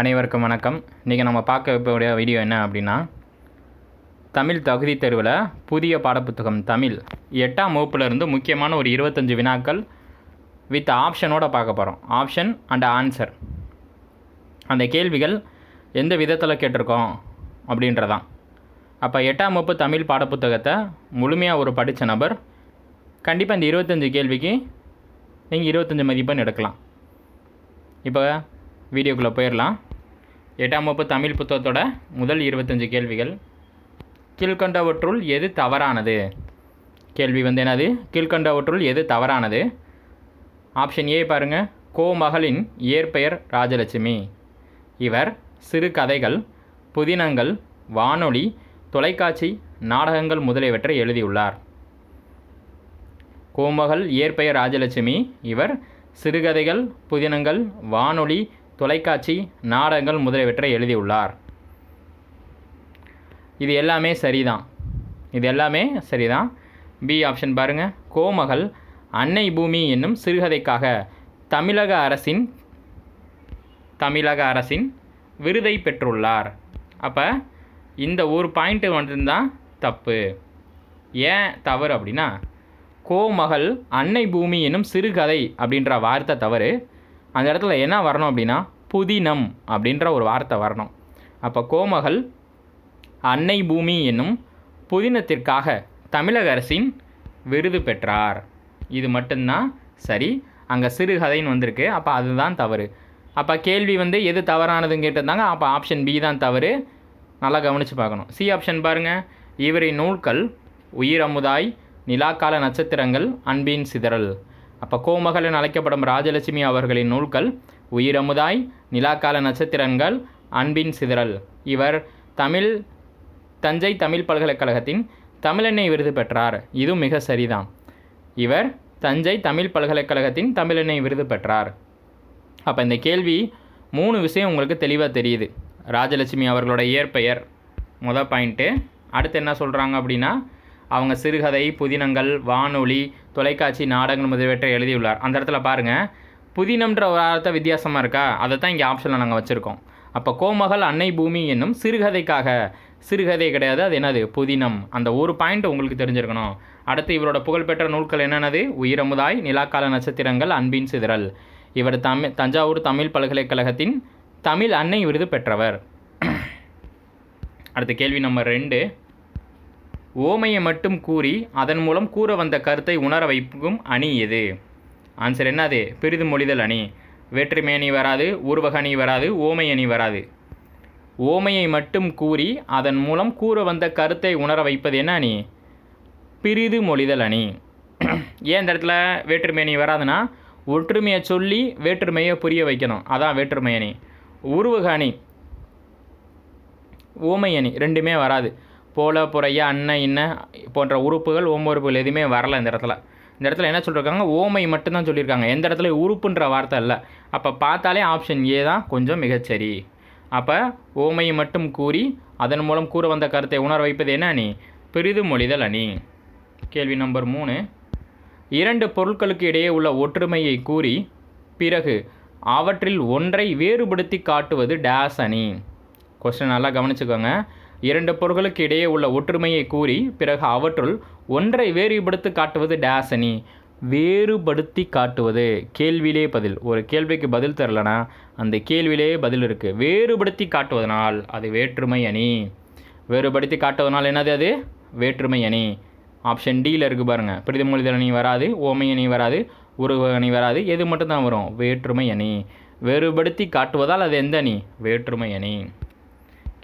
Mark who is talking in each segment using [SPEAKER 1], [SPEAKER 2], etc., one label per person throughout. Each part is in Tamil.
[SPEAKER 1] அனைவருக்கும் வணக்கம். இன்றைக்கி நம்ம பார்க்க போகிற வீடியோ என்ன அப்படின்னா தமிழ் தகுதி தேர்வில் புதிய பாடப்புத்தகம் தமிழ். எட்டாம் வகுப்புலேருந்து முக்கியமான ஒரு இருபத்தஞ்சு வினாக்கள் வித் ஆப்ஷனோட பார்க்க போகிறோம் ஆப்ஷன் அண்ட் ஆன்சர் அந்த கேள்விகள் எந்த விதத்தில் கேட்டிருக்கோம் அப்படின்றதான். அப்போ எட்டாம் வகுப்பு தமிழ் பாடப்புத்தகத்தை முழுமையாக ஒரு படித்த நபர் கண்டிப்பாக இந்த இருபத்தஞ்சு கேள்விக்கு நீங்கள் இருபத்தஞ்சு மதிப்பெண் எடுக்கலாம். இப்போ வீடியோக்குள்ளே போயிடலாம் எட்டாம் வகுப்பு தமிழ் புத்தகத்தோட முதல் இருபத்தஞ்சு கேள்விகள். கீழ்கண்டவற்றுள் எது தவறானது? கேள்வி வந்து என்னது? கீழ்கண்டவற்றுள் எது தவறானது? ஆப்ஷன் ஏ பாருங்கள் கோமகளின் இயற்பெயர் ராஜலட்சுமி. இவர் சிறு கதைகள் புதினங்கள் வானொலி தொலைக்காட்சி நாடகங்கள் முதலியவற்றை எழுதியுள்ளார். கோமகள் இயற்பெயர் ராஜலட்சுமி. இவர் சிறுகதைகள் புதினங்கள் வானொலி தொலைக்காட்சி நாடகங்கள் முதலியவற்றை எழுதியுள்ளார். இது எல்லாமே சரிதான். இது எல்லாமே சரிதான். பி ஆப்ஷன் பாருங்கள் கோமகள் அன்னை பூமி என்னும் சிறுகதைக்காக தமிழக அரசின் தமிழக அரசின் விருதை பெற்றுள்ளார். அப்போ இந்த ஒரு பாயிண்ட்டு மட்டும்தான் தப்பு. ஏன் தவறு அப்படின்னா கோமகள் அன்னை பூமி என்னும் சிறுகதை அப்படின்ற வார்த்தை தவறு. அந்த இடத்துல என்ன வரணும் அப்படின்னா புதினம் அப்படின்ற ஒரு வார்த்தை வரணும். அப்போ கோமகள் அன்னை பூமி என்னும் புதினத்திற்காக தமிழக அரசின் விருது பெற்றார். இது மட்டும்தான் சரி. அங்கே சிறுகதைன்னு வந்திருக்கு. அப்போ அதுதான் தவறு. அப்போ கேள்வி வந்து எது தவறானதுன்னு கேட்டிருந்தாங்க. அப்போ ஆப்ஷன் பி தான் தவறு. நல்லா கவனித்து பார்க்கணும். சி ஆப்ஷன் பாருங்கள் இவரின் நூல்கள் உயிரமுதாய் நிலாக்கால நட்சத்திரங்கள் அன்பின் சிதறல். அப்போ கோமகள் என அழைக்கப்படும் ராஜலட்சுமி அவர்களின் நூல்கள் உயிரமுதாய் நிலாக்கால நட்சத்திரங்கள் அன்பின் சிதறல். இவர் தமிழ் தஞ்சை தமிழ் பல்கலைக்கழகத்தின் தமிழெண்ணெய் விருது பெற்றார். இதுவும் மிக சரிதான் இவர் தஞ்சை தமிழ் பல்கலைக்கழகத்தின் தமிழெண்ணெய் விருது பெற்றார். அப்போ இந்த கேள்வி மூணு விஷயம் உங்களுக்கு தெளிவாக தெரியுது. ராஜலட்சுமி அவர்களோட இயற்பெயர். முத பாயிண்ட்டு அடுத்து என்ன சொல்கிறாங்க அப்படின்னா அவங்க சிறுகதை புதினங்கள் வானொலி தொலைக்காட்சி நாடகங்கள் முதலியவற்றை எழுதியுள்ளார். அந்த இடத்துல பாருங்கள் புதினம்ன்ற ஒரு அர்த்தம் வித்தியாசமாக இருக்கா? அதை தான் இங்கே ஆப்ஷனில் நாங்கள் வச்சுருக்கோம். அப்போ கோமகள் அன்னை பூமி என்னும் சிறுகதைக்காக சிறுகதை கிடையாது. அது என்னது? புதினம். அந்த ஒரு பாயிண்ட் உங்களுக்கு தெரிஞ்சிருக்கணும். அடுத்து இவரோட புகழ்பெற்ற நூல்கள் என்னென்னது? உயிரமுதாய் நிலாக்கால நட்சத்திரங்கள் அன்பின் சிதறல். இவர் தமிழ் தஞ்சாவூர் தமிழ் பல்கலைக்கழகத்தின் தமிழ் அன்னை விருது பெற்றவர். அடுத்த கேள்வி நம்பர் ரெண்டு. ஓமையை மட்டும் கூறி அதன் மூலம் கூற வந்த கருத்தை உணர வைக்கும் அணி எது ஆன்சர் என்னது பிரிது மொழிதல் அணி. வேற்றுமை அணி வராது உருவக அணி வராது ஓமை அணி வராது. ஓமையை மட்டும் கூறி அதன் மூலம் கூற வந்த கருத்தை உணர வைப்பது என்ன அணி? பிரிது மொழிதல் அணி. ஏன் இந்த இடத்துல வேற்றுமை அணி வராதுன்னா ஒற்றுமையை சொல்லி வேற்றுமையை புரிய வைக்கணும். அதான் வேற்றுமை அணி. உருவக அணி. ஓமை அணி. ரெண்டுமே வராது. போல புறைய அன்ன இன்ன போன்ற உறுப்புகள் ஓம உறுப்புகள் எதுவுமே வரல இந்த இடத்துல. இந்த இடத்துல என்ன சொல்லியிருக்காங்க ஓமை மட்டும்தான் சொல்லியிருக்காங்க. எந்த இடத்துல? உறுப்புன்ற வார்த்தை இல்லை அப்போ பார்த்தாலே ஆப்ஷன் ஏ தான் கொஞ்சம் மிகச்சரி. அப்போ ஓமையை மட்டும் கூறி அதன் மூலம் கூற வந்த கருத்தை உணர வைப்பது என்ன அணி? பெரிது மொழிதல் அணி. கேள்வி நம்பர் மூணு. இரண்டு பொருட்களுக்கு இடையே உள்ள ஒற்றுமையை கூறி பிறகு அவற்றில் ஒன்றை வேறுபடுத்தி காட்டுவது டேஸ் அணி. கொஸ்டின் நல்லா கவனிச்சுக்கோங்க. இரண்டு பொருட்களுக்கு இடையே உள்ள ஒற்றுமையை கூறி பிறகு அவற்றுள் ஒன்றை வேறுபடுத்தி காட்டுவது டேஸ் அணி வேறுபடுத்தி காட்டுவது. கேள்வியிலே பதில். ஒரு கேள்விக்கு பதில் தரலனா? அந்த கேள்வியிலே பதில் இருக்குது வேறுபடுத்தி காட்டுவதனால் அது வேற்றுமை அணி. வேறுபடுத்தி காட்டுவதனால் என்னது அது? வேற்றுமை அணி. ஆப்ஷன் டியில் இருக்குது பாருங்கள் பிரிதிமொழிதல் அணி வராது ஓமை அணி வராது உருவ அணி வராது எது மட்டும்தான் வரும்? வேற்றுமை அணி. வேறுபடுத்தி காட்டுவதால் அது எந்த அணி? வேற்றுமை அணி.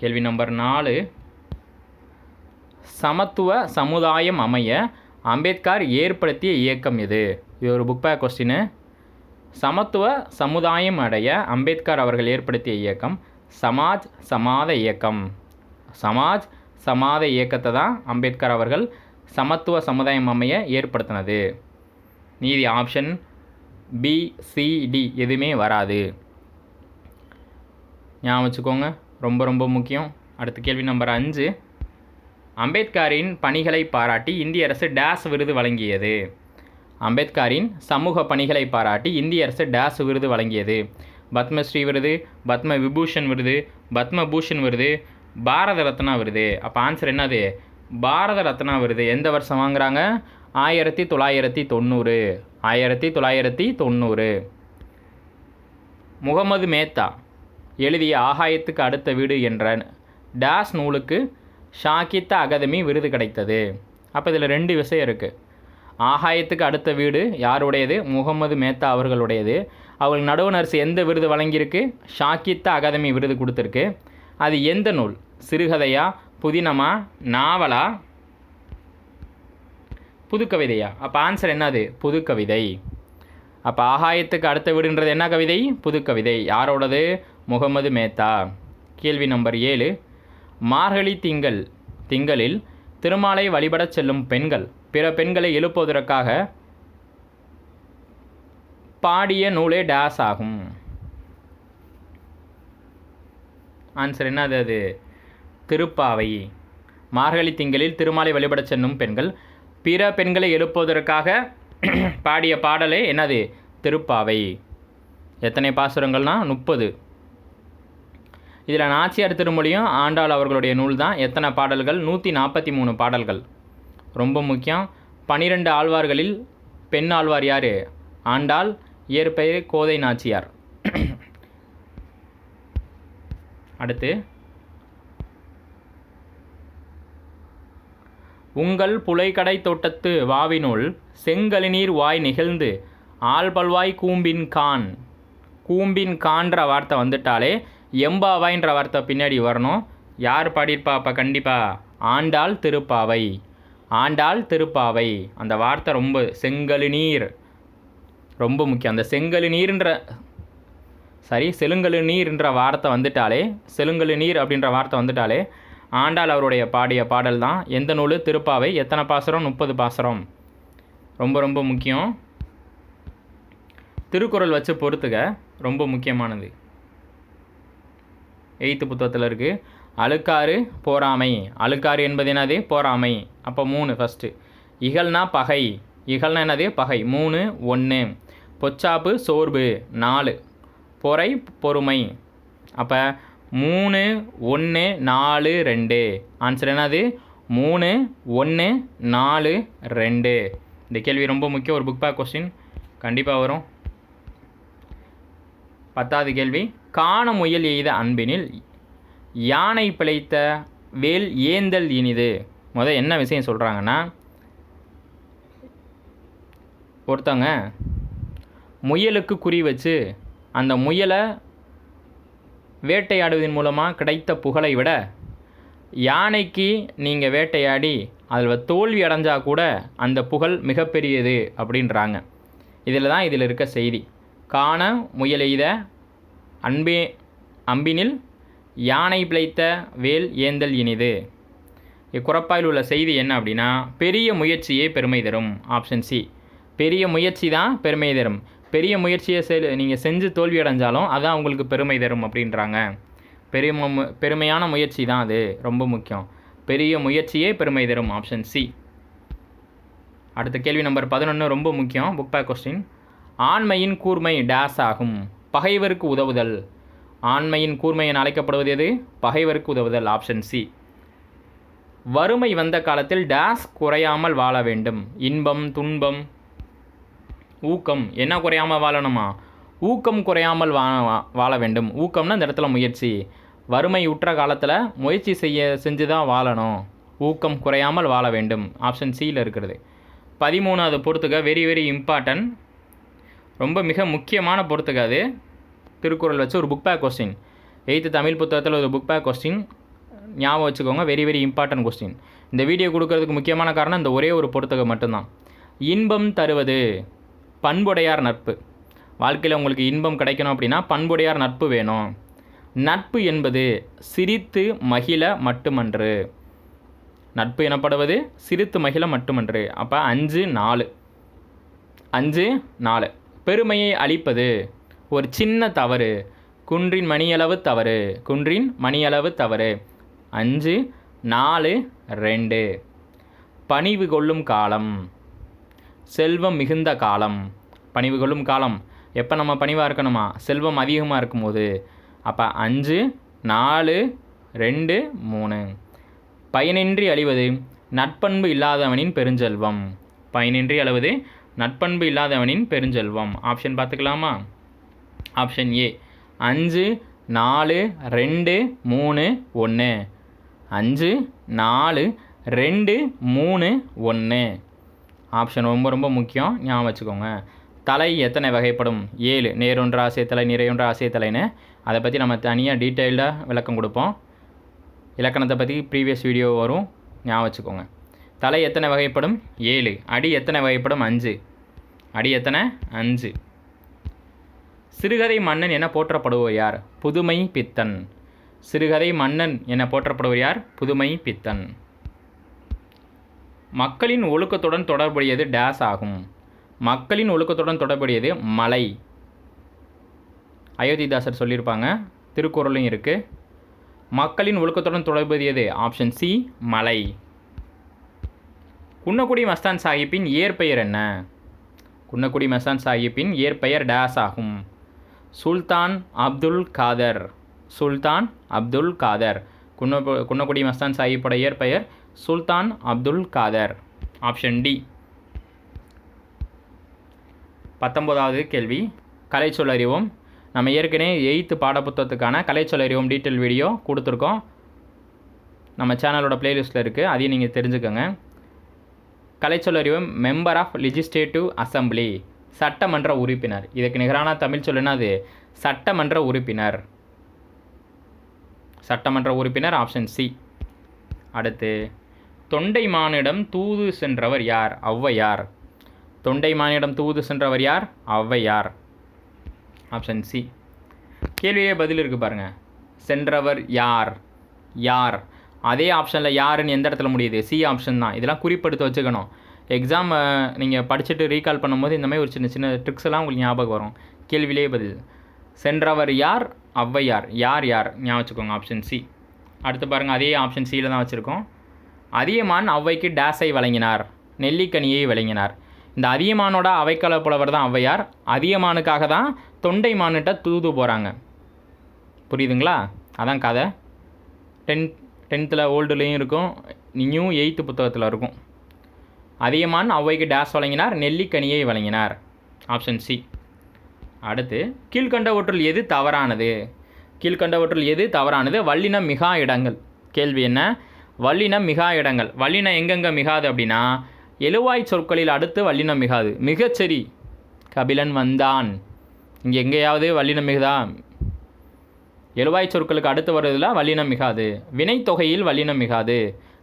[SPEAKER 1] கேள்வி நம்பர் நாலு. சமத்துவ சமுதாயம் அமைய அம்பேத்கர் ஏற்படுத்திய இயக்கம் எது? இது ஒரு புக் பேக் கொஸ்டின் சமத்துவ சமுதாயம் அடைய அம்பேத்கர் அவர்கள் ஏற்படுத்திய இயக்கம் சமாஜ் சமாத இயக்கம். சமாஜ் சமாத இயக்கத்தை தான் அம்பேத்கர் அவர்கள் சமத்துவ சமுதாயம் அமைய ஏற்படுத்தினது. நீதி ஆப்ஷன் பி சிடி எதுவுமே வராது. ஞாபகம் வச்சுக்கோங்க. ரொம்ப ரொம்ப முக்கியம். அடுத்த கேள்வி நம்பர் அஞ்சு. அம்பேத்கரின் பணிகளை பாராட்டி இந்திய அரசு டேஸ் விருது வழங்கியது. அம்பேத்கரின் சமூக பணிகளை பாராட்டி இந்திய அரசு டேஸ் விருது வழங்கியது. பத்மஸ்ரீ விருது பத்ம விபூஷன் விருது பத்மபூஷன் விருது பாரத ரத்னா விருது. அப்போ ஆன்சர் என்னது? பாரத ரத்னா விருது. எந்த வருஷம் வாங்குறாங்க? ஆயிரத்தி தொள்ளாயிரத்தி தொண்ணூறு. ஆயிரத்தி தொள்ளாயிரத்தி தொண்ணூறு. முகமது மேத்தா. எழுதிய ஆகாயத்துக்கு அடுத்த வீடு என்ற டேஸ் நூலுக்கு ஷாகித்த அகாதமி விருது கிடைத்தது. அப்போ இதில் ரெண்டு விஷயம் இருக்குது ஆகாயத்துக்கு அடுத்த வீடு யாருடையது? முகமது மேத்தா அவர்களுடையது. அவள் நடுவண் அரசு எந்த விருது வழங்கியிருக்கு? ஷாக்கித்த அகாதமி விருது கொடுத்துருக்கு. அது எந்த நூல்? சிறுகதையா? புதினமா? நாவலா? புதுக்கவிதையா? அப்போ ஆன்சர் என்னது? புதுக்கவிதை. அப்போ ஆகாயத்துக்கு அடுத்த வீடுன்றது என்ன கவிதை? புதுக்கவிதை. யாரோடது? முகமது மேத்தா. கேள்வி நம்பர் ஏழு. மார்கழி திங்கள். திங்களில் திருமாலை வழிபடச் செல்லும் பெண்கள். பிற பெண்களை எழுப்புவதற்காக பாடிய நூலே டேஸ் ஆகும். ஆன்சர் என்னது அது? திருப்பாவை. மார்கழி திங்களில் திருமாலை வழிபடச் செல்லும் பெண்கள். பிற பெண்களை எழுப்புவதற்காக பாடிய பாடலே என்னது? திருப்பாவை. எத்தனை பாசுரங்கள்னா? முப்பது. இதில் நாச்சியார் திருமொழியும் ஆண்டாள் அவர்களுடைய நூல் தான். எத்தனை பாடல்கள்? நூற்றி நாற்பத்தி மூணு பாடல்கள். ரொம்ப முக்கியம். பனிரெண்டு ஆழ்வார்களில் பெண் ஆழ்வார் யார்? ஆண்டாள். இயற்பெயர் கோதை நாச்சியார். அடுத்து. உங்கள் புலைக்கடை தோட்டத்து வாவினுள் செங்கலிநீர் வாய் நிகழ்ந்து ஆள்பல்வாய் கூம்பின் கான். கூம்பின் கான்ற வார்த்தை வந்துட்டாலே எம்பாவாய்ன்ற வார்த்தை பின்னாடி வரணும். யார் பாடியிருப்பா? அப்போ கண்டிப்பாக ஆண்டாள் திருப்பாவை. ஆண்டாள் திருப்பாவை. அந்த வார்த்தை ரொம்ப செங்கழு நீர். ரொம்ப முக்கியம். அந்த செங்கழு நீர்ன்ற சரி செலுங்கலு நீர்ன்ற வார்த்தை வந்துட்டாலே செலுங்கலு நீர் அப்படின்ற வார்த்தை வந்துட்டாலே ஆண்டாள் அவருடைய பாடிய பாடல் தான். எந்த நூல்? திருப்பாவை. எத்தனை பாசுரம்? முப்பது பாசுரம். ரொம்ப ரொம்ப முக்கியம். திருக்குறள் வச்சு பொறுத்துக. ரொம்ப முக்கியமானது. எயித்து புத்தகத்தில் இருக்குது அழுக்காறு போராமை அழுக்காறு என்பது என்னது? போராமை அப்போ மூணு ஃபஸ்ட்டு இகழ்னா பகை. இகழ்னா என்னது? பகை. மூணு ஒன்று பொச்சாப்பு சோர்வு. நாலு. பொறை பொறுமை. அப்போ மூணு ஒன்று நாலு ரெண்டு. ஆன்சர் என்னது? மூணு ஒன்று நாலு ரெண்டு. இந்த கேள்வி ரொம்ப முக்கியம். ஒரு புக் பேக் கொஸ்டின் கண்டிப்பாக வரும். பத்தாவது கேள்வி. காண முயல் எய்த அன்பினில் யானை பிழைத்த வேல் ஏந்தல் இனிது. முத என்ன விஷயம் சொல்கிறாங்கன்னா ஒருத்தவங்க முயலுக்கு குறி வச்சு அந்த முயலை வேட்டையாடுவதன் மூலமாக கிடைத்த புகழை விட யானைக்கு நீங்கள் வேட்டையாடி அதில் தோல்வி அடைஞ்சால் கூட அந்த புகழ் மிகப்பெரியது அப்படின்றாங்க. இதில் தான் இதில் இருக்க செய்தி. காண முயல் எய்த அன்பே அம்பினில் யானை பிழைத்த வேல் ஏந்தல் இனிது. இக்குறப்பாயில் உள்ள செய்தி என்ன அப்படின்னா பெரிய முயற்சியே பெருமை தரும். ஆப்ஷன் சி பெரிய முயற்சி தான் பெருமை தரும். பெரிய முயற்சியை செ நீங்கள் செஞ்சு தோல்வி அடைஞ்சாலும் அதுதான் உங்களுக்கு பெருமை தரும் அப்படின்றாங்க. பெரிய பெருமையான முயற்சி தான் அது. ரொம்ப முக்கியம். பெரிய முயற்சியே பெருமை தரும். ஆப்ஷன் சி அடுத்த கேள்வி நம்பர் பதினொன்று ரொம்ப முக்கியம். புக் பேக் கொஸ்டின் ஆண்மையின் கூர்மை டேஸ் ஆகும். பகைவருக்கு உதவுதல். ஆண்மையின் கூர்மை என அழைக்கப்படுவது எது? பகைவருக்கு உதவுதல் ஆப்ஷன் சி வறுமை வந்த காலத்தில் டேஸ் குறையாமல் வாழ வேண்டும். இன்பம் துன்பம் ஊக்கம் என்ன குறையாமல் வாழணுமா? ஊக்கம் குறையாமல் வா வா- வாழ வேண்டும். ஊக்கம்னா இந்த இடத்துல முயற்சி. வறுமை உற்ற காலத்தில் முயற்சி செய்ய செஞ்சு தான் வாழணும். ஊக்கம் குறையாமல் வாழ வேண்டும். ஆப்ஷன் சியில் இருக்கிறது. பதிமூணாவது பொறுத்துக்க வெரி வெரி இம்பார்ட்டன்ட் ரொம்ப மிக முக்கியமான பொறுத்துக்கு அது. திருக்குறள் வச்சு ஒரு book back question eighth Tamil புத்தகத்தில் ஒரு புக் பேக் கொஸ்டின் ஞாபகம் வச்சுக்கோங்க வெரி வெரி இம்பார்ட்டன்ட் கொஸ்டின் இந்த வீடியோ கொடுக்கறதுக்கு முக்கியமான காரணம் இந்த ஒரே ஒரு பொறுத்துக்க மட்டும்தான். இன்பம் தருவது பண்புடையார் நட்பு. வாழ்க்கையில் உங்களுக்கு இன்பம் கிடைக்கணும் அப்படின்னா பண்புடையார் நட்பு வேணும். நட்பு என்பது சிரித்து மகிழ மட்டுமன்று. நட்பு எனப்படுவது சிரித்து மகிழ மட்டுமன்று. அப்போ அஞ்சு நாலு. அஞ்சு நாலு. பெருமையை அளிப்பது ஒரு சின்ன தவறு. குன்றின் மணியளவு தவறு. குன்றின் மணியளவு தவறு. அஞ்சு நாலு ரெண்டு. பணிவு கொள்ளும் காலம். செல்வம் மிகுந்த காலம். பணிவு கொள்ளும் காலம். எப்போ நம்ம பணிவாக இருக்கணுமா? செல்வம் அதிகமாக இருக்கும்போது. அப்போ அஞ்சு நாலு ரெண்டு மூணு. பயனின்றி அழிவது நட்பண்பு இல்லாதவனின் பெருஞ்செல்வம். பயனின்றி அழுவது நட்பண்பு இல்லாதவனின் பெருஞ்செல்வம். ஆப்ஷன் பார்த்துக்கலாமா? ஆப்ஷன் ஏ அஞ்சு நாலு ரெண்டு மூணு ஒன்று அஞ்சு நாலு ரெண்டு மூணு ஒன்று ஆப்ஷன் ரொம்ப ரொம்ப முக்கியம். ஞாபகம் வச்சுக்கோங்க. தலை எத்தனை வகைப்படும்? ஏழு. நேரொன்ற ஆசை தலை நிறையொன்று ஆசை தலைன்னு அதை பற்றி நம்ம தனியாக டீட்டெயில்டாக விளக்கம் கொடுப்போம். இலக்கணத்தை பற்றி ப்ரீவியஸ் வீடியோ வரும். ஞாபகம் வச்சுக்கோங்க. தலை எத்தனை வகைப்படும்? ஏழு. அடி எத்தனை வகைப்படும்? அஞ்சு. அடி எத்தனை? அஞ்சு. சிறுகதை மன்னன் என போற்றப்படுவோர் யார்? புதுமை பித்தன். சிறுகதை மன்னன் என போற்றப்படுவோர் யார்? புதுமை பித்தன். மக்களின் ஒழுக்கத்துடன் தொடர்புடையது டேஸ் ஆகும். மக்களின் ஒழுக்கத்துடன் தொடர்புடையது மலை. அயோத்திதாசர் சொல்லியிருப்பாங்க. திருக்குறளும் இருக்குது மக்களின் ஒழுக்கத்துடன் தொடர்புடையது ஆப்ஷன் சி மலை. குன்னக்குடி மஸ்தான் சாஹிப்பின் இயற்பெயர் என்ன? குன்னக்குடி மஸ்தான் சாஹிப்பின் இயற்பெயர் டேஸ் ஆகும். சுல்தான் அப்துல் காதர். சுல்தான் அப்துல் காதர். குன்ன குன்னக்குடி மஸ்தான் சாஹிப்போட இயற்பெயர் சுல்தான் அப்துல் காதர். Option D. பத்தொம்போதாவது கேள்வி. கலை சொல்லறிவோம் நம்ம ஏற்கனவே எயித்து பாடப்புத்தகத்துக்கான கலை சொல்லறிவோம் டீட்டெயில் வீடியோ கொடுத்துருக்கோம். நம்ம சேனலோட ப்ளேலிஸ்ட்டில் இருக்குது அதையும் நீங்கள் தெரிஞ்சுக்கோங்க. கலை மெம்பர் ஆஃப் லெஜிஸ்லேட்டிவ் அசம்பிளி சட்டமன்ற உறுப்பினர். இதுக்கு நிகரான தமிழ் சொல்லுன்னா அது சட்டமன்ற உறுப்பினர். சட்டமன்ற உறுப்பினர் ஆப்ஷன் சி அடுத்து தொண்டைமானிடம் தூது சென்றவர் யார்? ஔவையார். தொண்டைமானிடம் தூது சென்றவர் யார்? ஔவையார். ஆப்ஷன் சி கேள்வியே பதில் இருக்குது பாருங்கள் சென்றவர் யார்? யார்? அதே ஆப்ஷனில் யாருன்னு எந்த இடத்துல முடியுது? சி ஆப்ஷன் தான். இதெல்லாம் குறிப்பெடுத்து வச்சுக்கணும். எக்ஸாம் நீங்கள் படிச்சுட்டு ரீகால் பண்ணும்போது இந்த மாதிரி ஒரு சின்ன சின்ன ட்ரிக்ஸ் எல்லாம் உங்களுக்கு ஞாபகம் வரும். கேள்வியிலே பதில். சென்றவர் யார்? ஔவையார். யார் யார்? ஞாபகம் வச்சுக்கோங்க ஆப்ஷன் சி அடுத்து பாருங்கள் அதே ஆப்ஷன் சியில் தான் வச்சுருக்கோம். அதியமான் ஔவைக்கு டேஸை வழங்கினார். நெல்லிக்கனியை வழங்கினார். இந்த அதியமானோட அவைக்கல புலவர் தான் ஔவையார். அதியமானுக்காக தான் தொண்டைமானுட்ட தூது போகிறாங்க புரியுதுங்களா? அதான் கதை. டென்த் டென்த்தில் ஓல்டுலேயும் இருக்கும். நியூ எயித்து புத்தகத்தில் இருக்கும். அதிகமான ஔவைக்கு டேஸ் வழங்கினார் நெல்லிக்கனியை வழங்கினார். Option C. அடுத்து கீழ்கண்டவற்றுள் எது தவறானது? கீழ்கண்டவற்றுள் எது தவறானது? வல்லினம் மிகா இடங்கள். கேள்வி என்ன? வல்லினம் மிகா இடங்கள். வல்லினம் எங்கெங்கே மிகாது அப்படின்னா எழுவாய் சொற்களில் அடுத்து வல்லினம் மிகாது. மிகச்சரி கபிலன் வந்தான். இங்கே எங்கேயாவது வல்லினம் மிகுதா? எழுவாய் சொற்களுக்கு அடுத்து வருவதில் வல்லினம் மிகாது. வினைத்தொகையில் வல்லினம் மிகாது.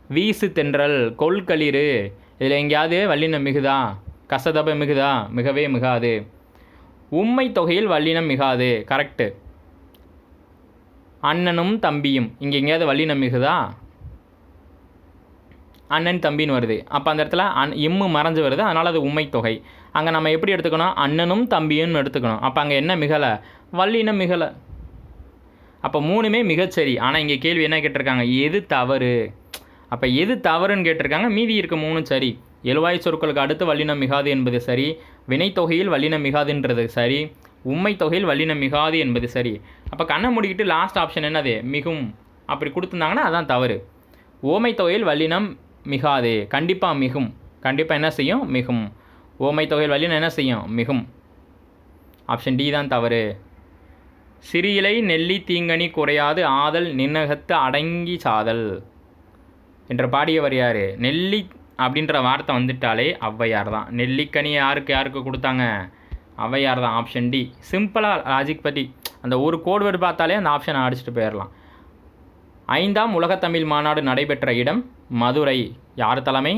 [SPEAKER 1] வீசு தென்றல் கொள்களிறு இதில் எங்கேயாவது வல்லினம் மிகுதா? கசதப மிகுதா? மிகவே மிகாது. உம்மை தொகையில் வல்லினம் மிகாது. கரெக்டு அண்ணனும் தம்பியும். இங்கே எங்கேயாவது வல்லினம் மிகுதா? அண்ணன் தம்பின்னு வருது. அப்போ அந்த இடத்துல அன் இம்மு மறைஞ்சு வருது. அதனால் அது உண்மை தொகை. அங்கே நம்ம எப்படி எடுத்துக்கணும்? அண்ணனும் தம்பியும் எடுத்துக்கணும். அப்போ அங்கே என்ன மிகலை? வல்லினம் மிகலை. அப்போ மூணுமே மிகச்சரி. ஆனால் இங்கே கேள்வி என்ன கேட்டிருக்காங்க? எது தவறு? அப்போ எது தவறுன்னு கேட்டிருக்காங்க. மீதி இருக்க மூணும் சரி. எழுவாய் சொற்களுக்கு அடுத்து வல்லினம் மிகாது என்பது சரி. வினைத்தொகையில் வல்லினம் மிகாதுன்றது சரி. உண்மை தொகையில் வல்லினம் மிகாது என்பது சரி. அப்போ கண்ணை மூடிக்கிட்டு லாஸ்ட் ஆப்ஷன் என்னது? மிகும். அப்படி கொடுத்துருந்தாங்கன்னா அதான் தவறு. ஓமை தொகையில் வல்லினம் மிகாது. கண்டிப்பாக மிகும். கண்டிப்பாக என்ன செய்யும்? மிகும். ஓமை தொகையில் வல்லினம் என்ன செய்யும்? மிகும். ஆப்ஷன் டி தான் தவறு. சிறியிலை நெல்லி தீங்கனி குறையாது ஆதல் நின்னகத்து அடங்கி சாதல். என்ற பாடியவர் யார்? நெல்லி அப்படின்ற வார்த்தை வந்துட்டாலே ஔவையார் தான். நெல்லிக்கனி யாருக்கு யாருக்கு கொடுத்தாங்க? ஔவையார் தான் ஆப்ஷன் டி சிம்பிளாக லாஜிக் பற்றி அந்த ஒரு கோடு வேர்டு பார்த்தாலே அந்த ஆப்ஷனை அடிச்சுட்டு போயிடலாம் ஐந்தாம் உலகத்தமிழ் மாநாடு நடைபெற்ற இடம் மதுரை. யார் தலைமை?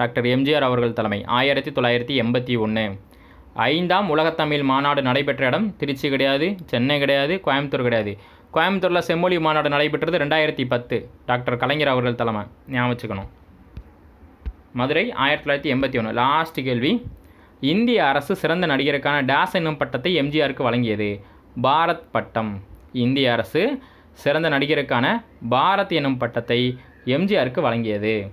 [SPEAKER 1] டாக்டர் எம்ஜிஆர் அவர்கள் தலைமை. ஆயிரத்தி தொள்ளாயிரத்தி எண்பத்தி ஒன்று ஐந்தாம் உலகத்தமிழ் மாநாடு நடைபெற்ற இடம் திருச்சி கிடையாது சென்னை கிடையாது கோயம்புத்தூர் கிடையாது. கோயம்புத்தூரில் செம்மொழி மாநாடு நடைபெற்றது ரெண்டாயிரத்தி பத்து. டாக்டர் கலைஞர் அவர்கள் தலைமை ஞாபகம் வச்சுக்கணும். மதுரை ஆயிரத்தி தொள்ளாயிரத்தி எண்பத்தி ஒன்று லாஸ்ட் கேள்வி. இந்திய அரசு சிறந்த நடிகருக்கான டேஸ் என்னும் பட்டத்தை எம்ஜிஆருக்கு வழங்கியது. பாரத் பட்டம். இந்திய அரசு சிறந்த நடிகருக்கான பாரத் எனும் பட்டத்தை எம்ஜிஆருக்கு வழங்கியது.